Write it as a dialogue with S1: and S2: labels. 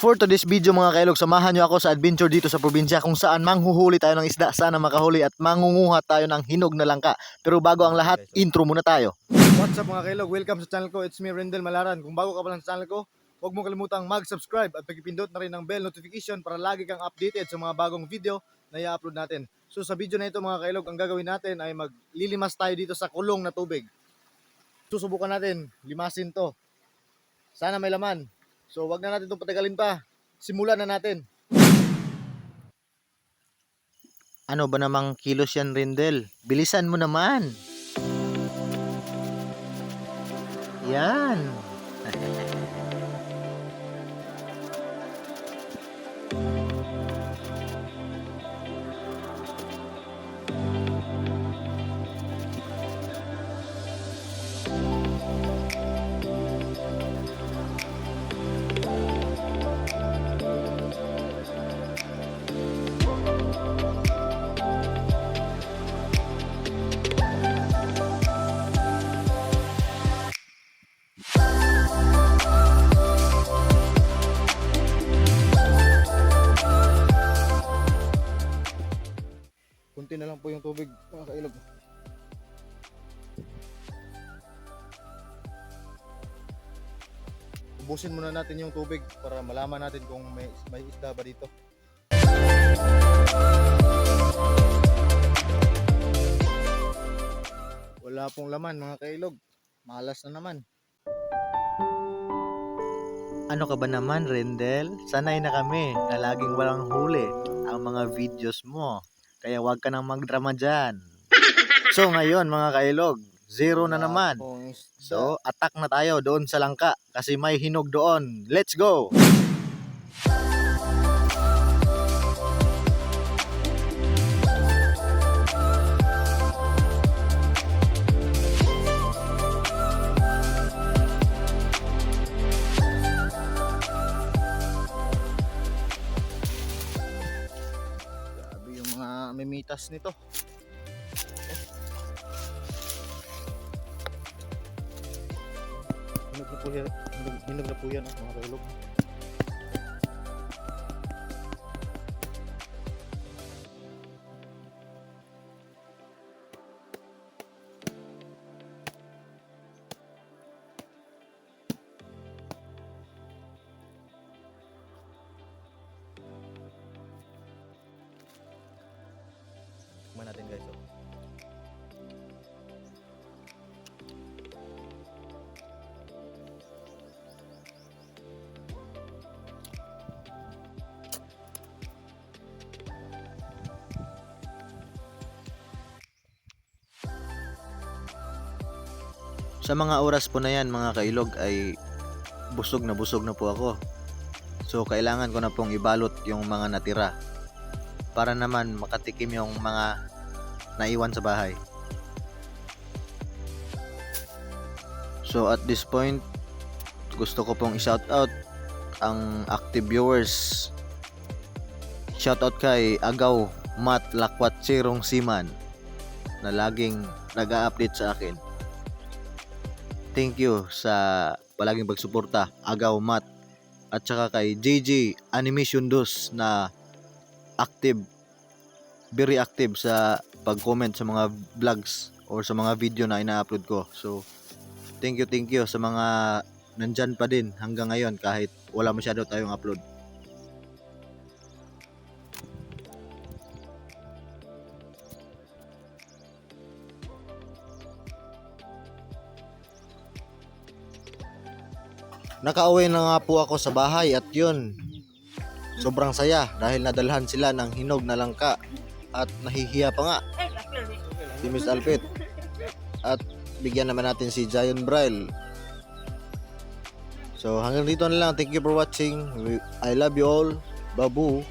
S1: For today's video mga kailog, samahan nyo ako sa adventure dito sa probinsya kung saan manghuhuli tayo ng isda, sana makahuli at mangunguha tayo ng hinog na langka. Pero bago ang lahat, intro muna tayo. What's up mga kailog? Welcome sa channel ko. It's me, Rendel Malaran. Kung bago ka pa lang sa channel ko, huwag mo kalimutang mag-subscribe at pagpindot na rin ng bell notification para lagi kang updated sa mga bagong video na i-upload natin. So sa video na ito mga kailog, ang gagawin natin ay maglilimas tayo dito sa kulong na tubig. Susubukan natin, limasin to. Sana may laman. So wag na natin itong patagalin pa. Simulan na natin. Ano ba namang kilos yan, Rindel? Bilisan mo naman. Yan. Kunti na lang po yung tubig, mga kailog. Ubusin muna natin yung tubig para malaman natin kung may, may isda ba dito. Wala pong laman mga kailog. Malas na naman. Ano ka ba naman, Rendel? Sanay na kami na laging walang huli ang mga videos mo. Kaya wag ka nang magdrama dyan. So ngayon mga kailog, zero na naman. So attack na tayo doon sa langka kasi may hinog doon. Let's go! Yung mga mimitas nito. Hinog na po yan. Hinog, na po yan ah, mga kailog. Sa mga oras po na yan mga kailog ay busog na busog na po ako. So kailangan ko na pong ibalot yung mga natira para naman makatikim yung mga naiwan sa bahay. So at this point, gusto ko pong i-shout out ang active viewers. Shout out kay Agaw Mat Lakwat Sirong Siman na laging nag-update sa akin. Thank you sa palaging pagsuporta Agaw Mat at saka kay JJ Animation Dos na active very active sa pag-comment sa mga vlogs or sa mga video na ina-upload ko. So, thank you, thank you sa mga nandyan pa din hanggang ngayon kahit wala masyado tayong upload. Nakauwi na nga po ako sa bahay at yun, sobrang saya dahil nadalhan sila ng hinog na langka at nahihiya pa nga. Si Miss Alpit at bigyan naman natin si Zion Braille. So hanggang dito na lang. Thank you for watching. I love you all. Babu